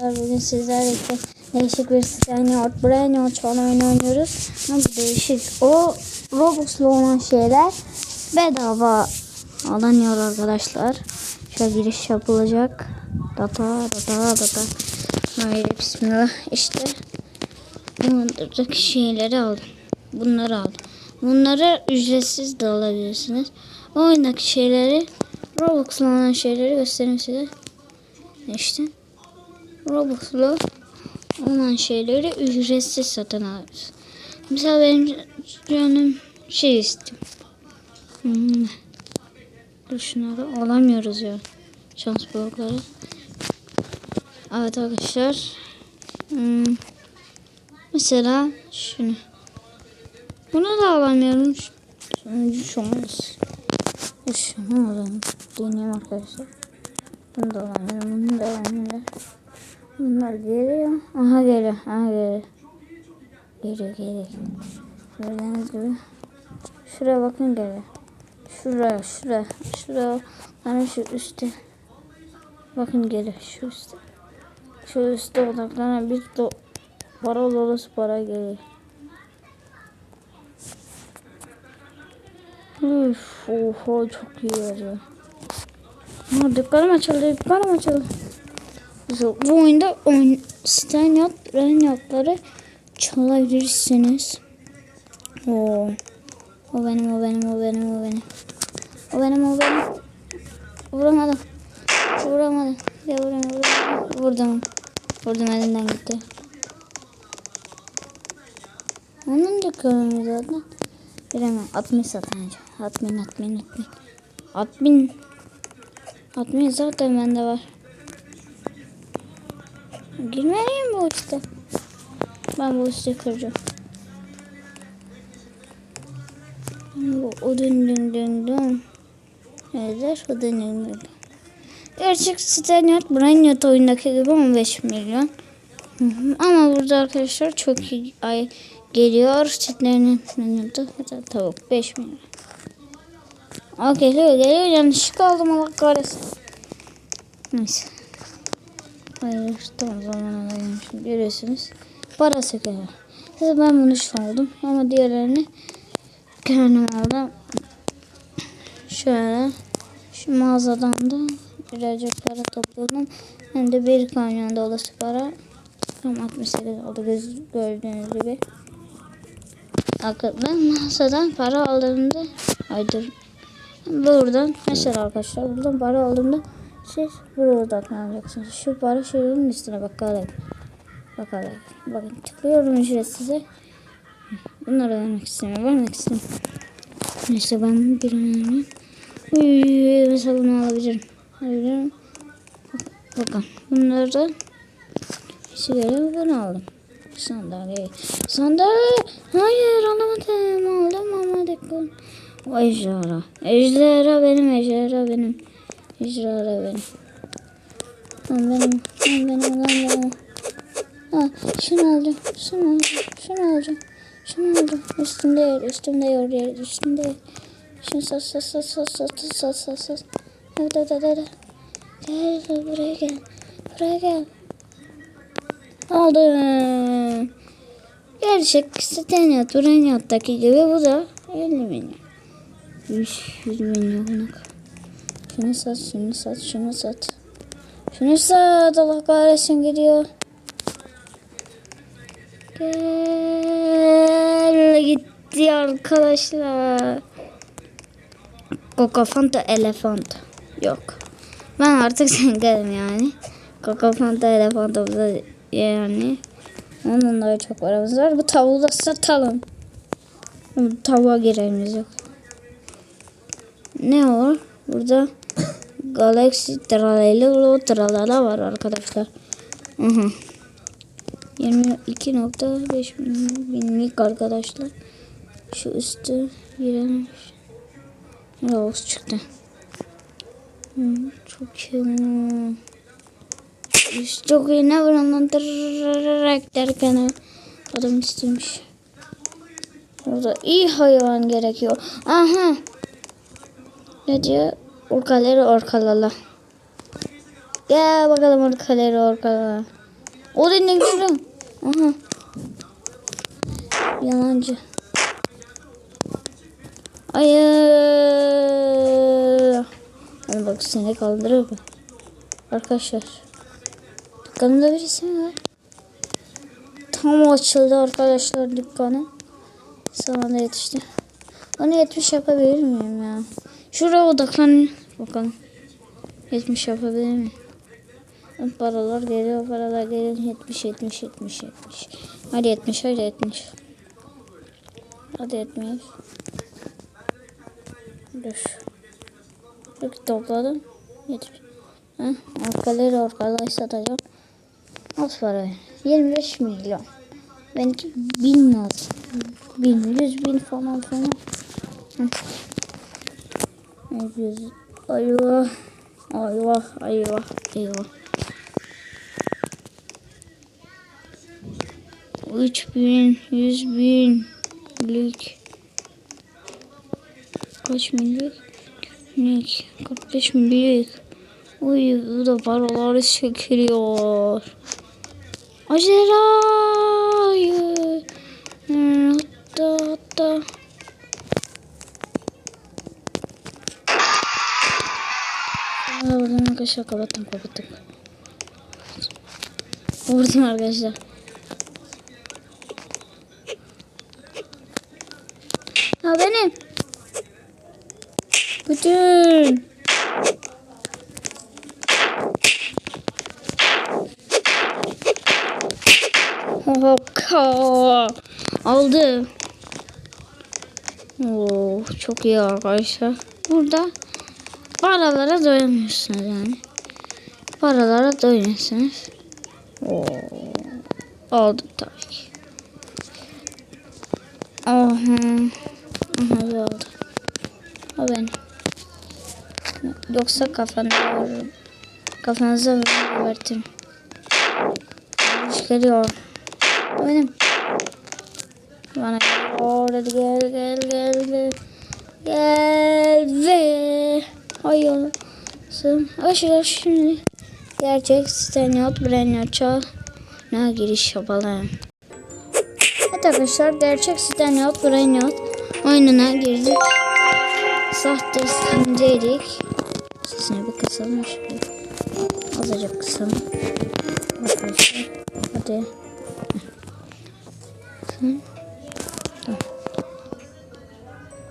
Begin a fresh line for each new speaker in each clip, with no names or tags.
Bugün sizlerle değişik bir Stanyard Brainerd falan oyunu oynuyoruz. Ama bu değişik. O Robux'lu olan şeyler bedava alınıyor arkadaşlar. Şöyle giriş yapılacak. Data data data. Hayır bismillah. İşte buradaki şeyleri aldım. Bunları aldım. Bunları ücretsiz de alabilirsiniz. O oyundaki şeyleri Robux'lu olan şeyleri göstereyim size. İşte Robux'lu olan şeyleri ücretsiz satın alıyoruz. Mesela benim canım şey istiyor. Hmm. Dur şunları alamıyoruz ya. Şans blokları. Evet arkadaşlar. Hmm. Mesela şunu. Bunu da alamıyorum. Sonucu şomuz. Şunu alalım. Deneyim arkadaşlar. Bunu da alamıyorum. Bunu da alamıyorum. Bunlar geliyor. Aha geliyor. Aha geliyor. Geliyor geliyor. Gördüğünüz gibi. Şuraya bakın geliyor. Şuraya şuraya. Şuraya. Yani şu üstte. Bakın geliyor. Şu üstte. Şu üstte odaklanan bir do para dolusu para geliyor. Üf, oha çok iyi. Ha, dükkanım açıldı, dükkanım açıldı. Bu oyunda oyun Stanyat, Renyatları çalabilirsiniz. Oo. O benim, o benim, o benim, o benim. O benim, o benim. Vuramadım. Vuramadım. Ya vuramadım, vuramadım. Vurdum. Vurdum elinden gitti. Onun dükkanı zaten. Bilemem. 60 satacağım. 60, 60, 60. 60. 60 zaten bende var. Girmeliyim bu işte. Ben bu üstü kıracağım. Bu o dün dün dün. Nedir? O dün dün. Gerçek Stanyard Branyard oyundaki gibi 15 milyon. Ama burada arkadaşlar çok iyi ay geliyor. Menüde tavuk 5 milyon. Aa geliyor geliyor yanlışlıkla aldım Allah kahretsin. Neyse. Hayır tam zamanında gelmişim. Görüyorsunuz. Para söküyor. Size ben bunu şu aldım. Ama diğerlerini kendim aldım. Şöyle. Şu mağazadan da birazcık para topladım. Hem de bir kamyon dolusu para. Tam 68 oldu gördüğünüz gibi. Ben mağazadan para aldığımda aydır. Buradan mesela arkadaşlar buradan para aldığımda siz buraya odaklanacaksınız. Şu para şunun üstüne bakalım. Bakalım. Bakın tıklıyorum ücretsize. Bunları vermek istemiyorum. Vermek istemiyorum. Neyse ben bir önemli. Uy, mesela bunu alabilirim. Alabilirim. Bakın bunları da sigara bunu aldım. Sandalye. Sandalye. Hayır alamadım. Aldım ama dikkat. O ejderha. Ejderha benim. Ejderha benim. Hicra ara beni. Lan benim, lan benim, lan benim. Ha, şunu alacağım, şunu alacağım, şunu alacağım. Şunu alacağım. Üstümde yer, üstümde yer, yer, üstümde yer. Şunu sat, sat, sat, sat, sat, sat, sat, sat. Hadi, hadi, hadi, hadi. Gel, buraya gel. Buraya gel. Aldım. Gerçek Stenya Turanyattaki gibi bu da 50 milyon. 100 milyon olarak. Şunu sat, şunu sat, şunu sat. Şunu sat, Allah kahretsin gidiyor. Gel gitti arkadaşlar. Coca Fanta elefant. Yok. Ben artık sengelim yani. Coca Fanta elefanta da yani. Onun da çok paramız var. Bu tavuğu da satalım. Bu tavuğa giremiz yok. Ne olur? Burada Galaxy Tralala Tralala var arkadaşlar. Hı hı. 22.5 binlik arkadaşlar. Şu üstü girelim. Robux çıktı. Hı, çok iyi. İşte çok iyi ne var ondan derken adam istemiş. Burada iyi hayvan gerekiyor. Aha. Ne diyor? Orkaları orkalala. Gel bakalım orkaları orkalala. O da ne geliyor? Aha. Yalancı. Hayır. Hadi bak seni kaldırır mı? Arkadaşlar. Dükkanında? Tam açıldı arkadaşlar dükkanı. Sana yetişti. Onu 70 yapabilir miyim ya? Şuraya odaklan. Bakalım. Yetmiş yapabilir mi? Paralar geliyor, paralar geliyor. Yetmiş, yetmiş, yetmiş, yetmiş. Hadi yetmiş, hadi yetmiş. Hadi yetmiş. Dur. Dur topladım. Yetmiş. Ha, arkaları arkaları satacağım. Az parayı. 25 milyon. Benimki 1000 lazım. 1000, 100 bin falan falan. 100 Eyvah. Eyvah. Eyvah. Eyvah. 3000 100 bin lik kaç millik lik 45 millik uy bu da paraları çekiliyor Ajera arkadaşlar kapattım kapattım. Vurdum arkadaşlar. Ha benim. Bütün. Hoka. Aldı. Oo, çok iyi arkadaşlar. Burada paralara doyamıyorsunuz yani. Paralara doyuyorsunuz. Oo. Aldım tabii ki. Aha. Aha aldı. O benim. Yoksa kafanıza vururum. Kafanıza vururum. Geliyor. O benim. Bana. Hadi gel gel gel gel. Gel ve hayır. Aşağı şimdi. Gerçek Stanyot Brenner Çağ. Ne giriş yapalım. Evet arkadaşlar gerçek Stanyot Brenner oyununa girdik. Sahte Steam'deydik. Sesini bir kısalım. Azıcık kısalım. Arkadaşlar. Hadi.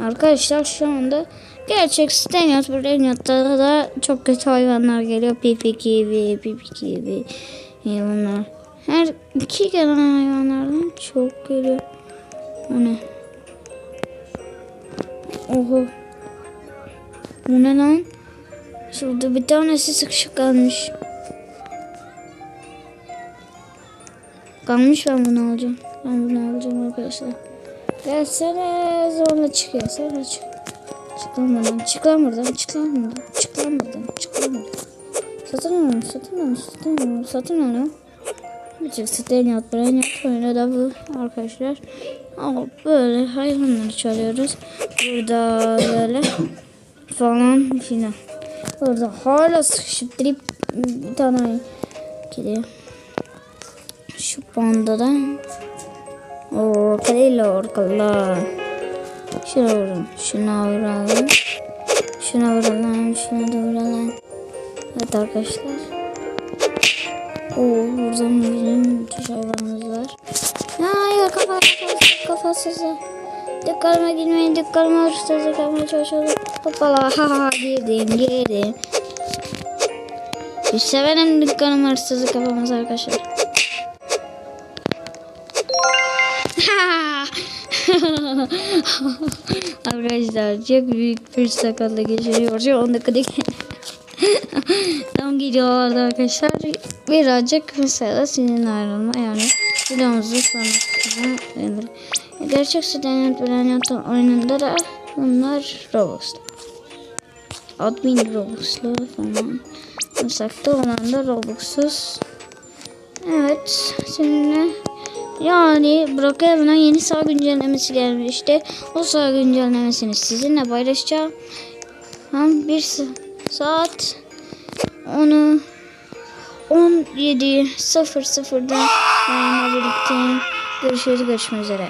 Arkadaşlar şu anda gerçek Stanyot Brenner'da da çok kötü hayvanlar geliyor. Pipi gibi, pipi gibi hayvanlar. Her iki gelen hayvanlardan çok geliyor. O ne? Oho. Bu ne lan? Şurada bir tanesi sıkışık kalmış. Kalmış ben bunu alacağım. Ben bunu alacağım arkadaşlar. Gelsene zorla çıkıyor. Zorla çık. Çık lan buradan. Çık lan buradan. Çık lan buradan. Çık lan buradan. Çık lan buradan. Satın alın. Satın alın. Satın alın. Satın alın. Birçok siteyin yat buraya yat oyunu da bu arkadaşlar. Ama böyle hayvanları çalıyoruz. Burada böyle falan filan. Burada hala sıkışıp dirip bir tane gidiyor. Şu pandadan Orkalıyla orkala. Şuna vuralım. Şuna vuralım. Şuna vuralım. Şuna da vuralım. Evet arkadaşlar. Oo buradan bizim hayvanımız var. Hayır kafa kafası kafasızı. Dükkanıma girmeyin dükkanıma hırsızlık yapmaya çalışıyorum. Hoppala ha ha girdim girdim. Biz severim dükkanıma hırsızlık yapamaz arkadaşlar. Arkadaşlar çok büyük bir sakatlık geçiriyor. Şu 10 dakikadaki tam gidiyorlardı arkadaşlar. Birazcık mesela senin ayrılma yani videomuzu sonrasında verir. Gerçek sütten bilen oyununda da bunlar Roblox'ta. Admin Roblox'lu falan. Uzakta olan da Roblox'suz. Evet seninle yani Brookhaven'a yeni sağ güncellemesi gelmişti. O sağ güncellemesini sizinle paylaşacağım. Hem bir sa- saat onu 17.00'da yayınla birlikte görüşürüz. Görüşmek üzere.